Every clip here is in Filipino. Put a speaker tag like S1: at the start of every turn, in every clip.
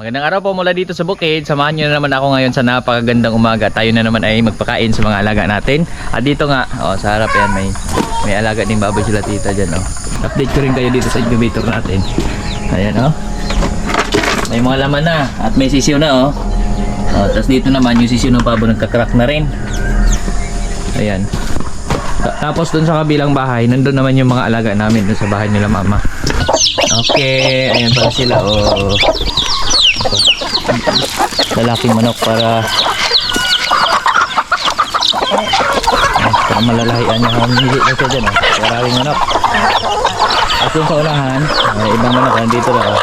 S1: Magandang araw po mula dito sa bukid. Samahan nyo na naman ako ngayon sa napakagandang umaga. Tayo na naman ay magpakain sa mga alaga natin. At dito nga, oh, sa harap yan, may, may alaga din baboy sila tita dyan. Oh. Update ko rin kayo dito sa incubator natin. Ayan oh. May mga laman na at may sisiyo na oh. oh Tapos dito naman yung sisiyo ng pabo nagka-crack na rin. Ayan. Ta- Tapos dun sa kabilang bahay, nandun naman yung mga alaga namin dun sa bahay nila mama. Okay, ayan pala sila. Oh. Lalaking manok para para malalahian niya. Hindi na siya dyan. Oh. Maraming manok. At yung sa unahan, ay ibang manok. Nandito lang. Oh.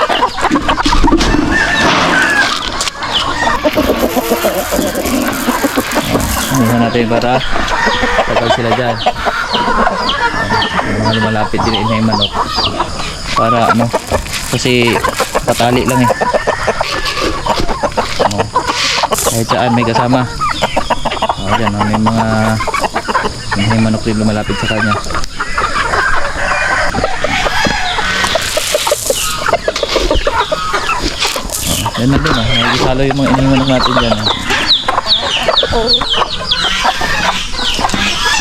S1: Ayan natin para tagal sila dyan. Mga lumalapit din yung manok. Para ano, kasi patali lang eh. Kahit saan may kasama. O, dyan, oh, may mga may manok din lumalapit sa kanya. O, yan na din, oh. Nakikisalo yung mga inimanok natin dyan. Oh.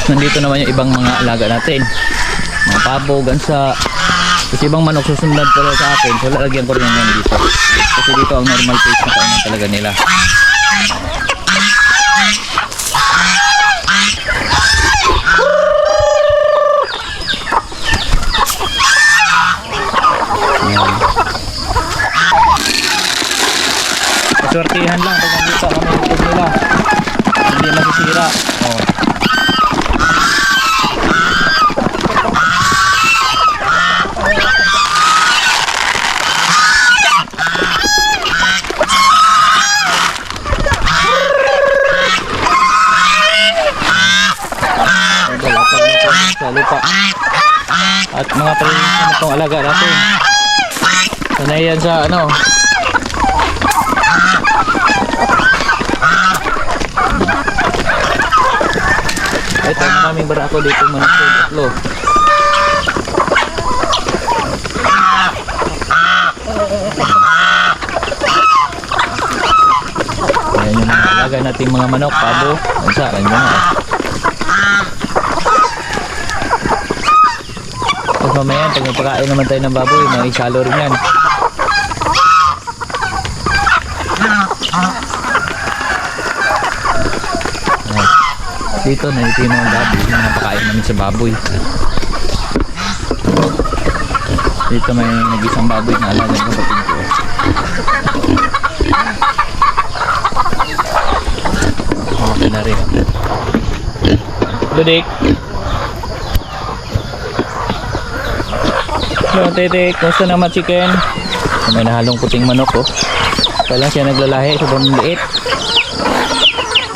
S1: Nandito naman yung ibang mga alaga natin. Mga pabo, gansa. Kasi ibang manok susundan pala sa akin. So lalagyan ko rin yan dito. Kasi dito ang normal pace na kainan talaga nila. Ayan. Paswertihan lang pag nandito kami nila. Hindi masisira. Oh. Sa lupa. At mga training na itong alaga natin. Sanay yan sa ano. Ito, maraming barako dito ko. Tatlo. Ayan yung mga alaga nating mga manok, pabo. Ano sa akin mga. Mamaya, pag nagpakain naman tayo ng baboy, may isalo rin yan. Dito na ito yung mga baboy, yung mga pakain namin sa baboy. Dito may nag-isang baboy na alaga ng kapatid ko. Malaki na rin. Ludik. Hello, titik. Gusto naman chicken. May nahalong puting manok oh. Kaya lang siya naglalahi. Sobrang liit.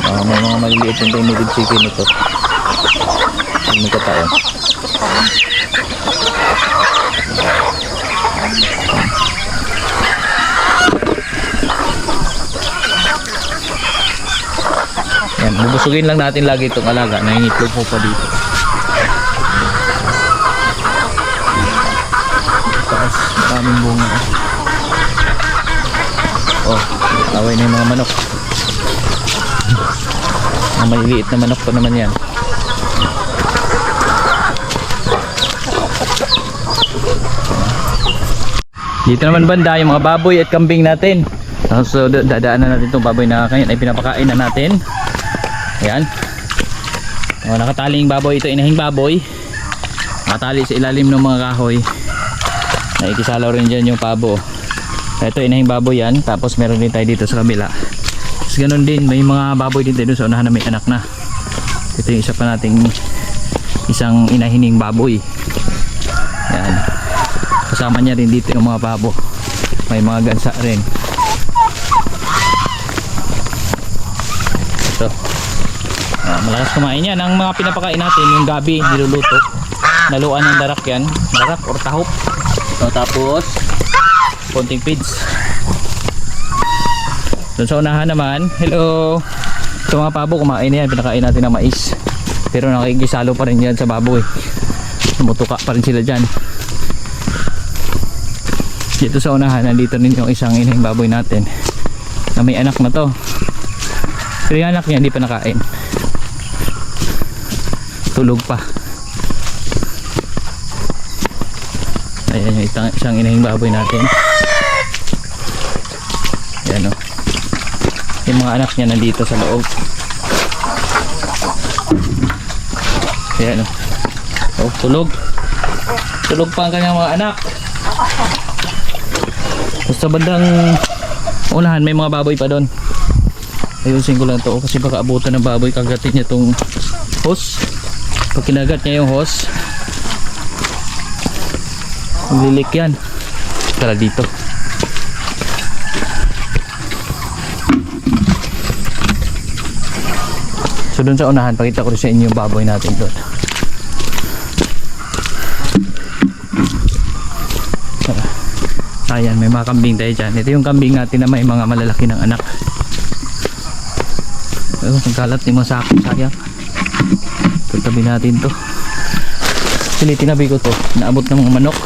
S1: Ah, may mga maliliit yung tinitig chicken ito. Yung may kataon. Yan, bubusugin lang natin lagi itong alaga. Nangingitlog po pa dito. Maraming bunga. Oh, away na yung mga manok. Mga maliliit na manok pa naman yan. Dito naman banda yung mga baboy at kambing natin. So da- dadaanan natin itong baboy na kanyan ay pinapakain na natin. Ayan. O, nakatali yung baboy ito, inahing baboy. Nakatali sa ilalim ng mga kahoy. Nakikisalaw rin dyan yung pabo. Ito inahing baboy yan. Tapos meron din tayo dito sa kabila. Tapos ganun din, may mga baboy din dun sa unahan na may anak na. Ito yung isa pa nating isang inahining baboy. Yan. Kasama niya rin dito yung mga babo. May mga gansa rin. Ito. Ah, malakas kumain yan. Ang mga pinapakain natin, yung gabi, niluluto. Naluan ng darak yan. Darak or tahop. So, tapos, konting feeds. Doon sa unahan naman, hello. Sa mga pabo, kumain na yan. Pinakain natin ng mais. Pero nakikisalo pa rin yan sa baboy. Tumutuka pa rin sila dyan. Dito sa unahan, nandito rin yung isang inahing baboy natin na may anak na to. Pero yung anak niya hindi pa nakain. Tulog pa. Ayan yung isang, isang inahing baboy natin. Ayan o. Yung mga anak niya nandito sa loob. Ayan o. Oh, tulog. Tulog pa ang kanyang mga anak. Sa bandang unahan may mga baboy pa doon. Ayusin ko lang to kasi baka abutan ng baboy kagatin niya tong hose. Pag kinagat niya yung hose, maglilik yan. Tara dito. So doon sa unahan, pakita ko rin sa inyo yung baboy natin doon. Ayan, may mga kambing tayo dyan. Ito yung kambing natin na may mga malalaki ng anak. Oh, ang kalat ni mga sako, sayang. Tatabi natin to. Actually, tinabi ko to. Naabot ng mga manok.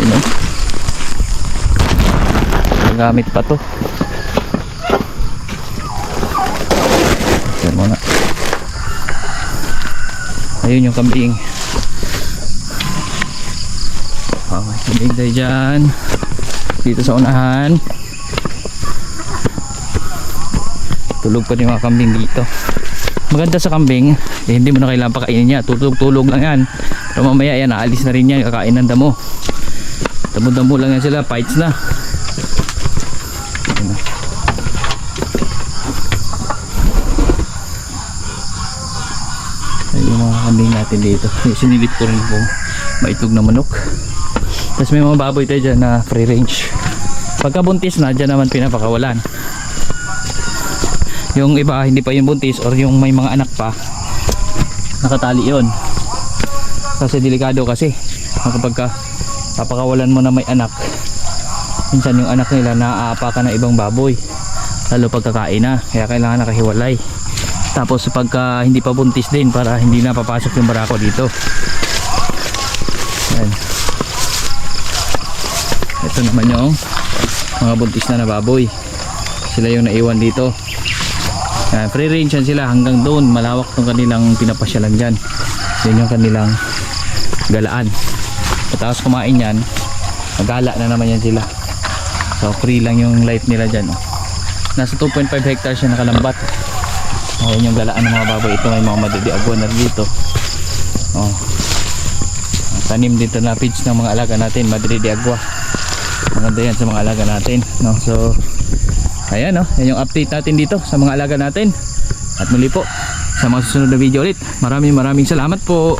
S1: Yun oh. Nagamit pa to. Yan muna. Ayun yung kambing. Okay, kambing tayo dyan. Dito sa unahan. Tulog pa din mga kambing dito. Maganda sa kambing, eh, hindi mo na kailangan pakainin niya. Tulog-tulog lang yan. Pero mamaya yan, aalis na rin yan. Kakain ng damo. Damo-damo lang yan sila. Fights na. Ayun yung mga kambing natin dito. Sinilip ko rin po maitog na manok. Tapos may mga baboy tayo dyan na free range. Pagka buntis na, dyan naman pinapakawalan. Yung iba hindi pa yung buntis or yung may mga anak pa, nakatali yon. Kasi delikado kasi. Kapag ka papakawalan mo na may anak, minsan yung anak nila naaapakan ng ibang baboy. Lalo pagkakain na, kaya kailangan nakahiwalay. Tapos pagka hindi pa buntis din para hindi na papasok yung barako dito. Yan. Ito naman yung mga buntis na na baboy. Sila yung naiwan dito. Yan, free range yan sila hanggang doon. Malawak tong kanilang pinapasyalan dyan. Yan yung kanilang galaan. Tapos kumain yan, magala na naman yan sila. So free lang yung life nila dyan. Oh. Nasa 2.5 hectares siya nakalambat. Ayan yung galaan ng mga baboy. Ito may mga madadiagwa na dito. Oh. Tanim dito na feeds ng mga alaga natin. Agua. Maganda yan sa mga alaga natin. No? So, ayan no. Yan yung update natin dito sa mga alaga natin. At muli po, sa mga susunod na video ulit. Maraming maraming salamat po.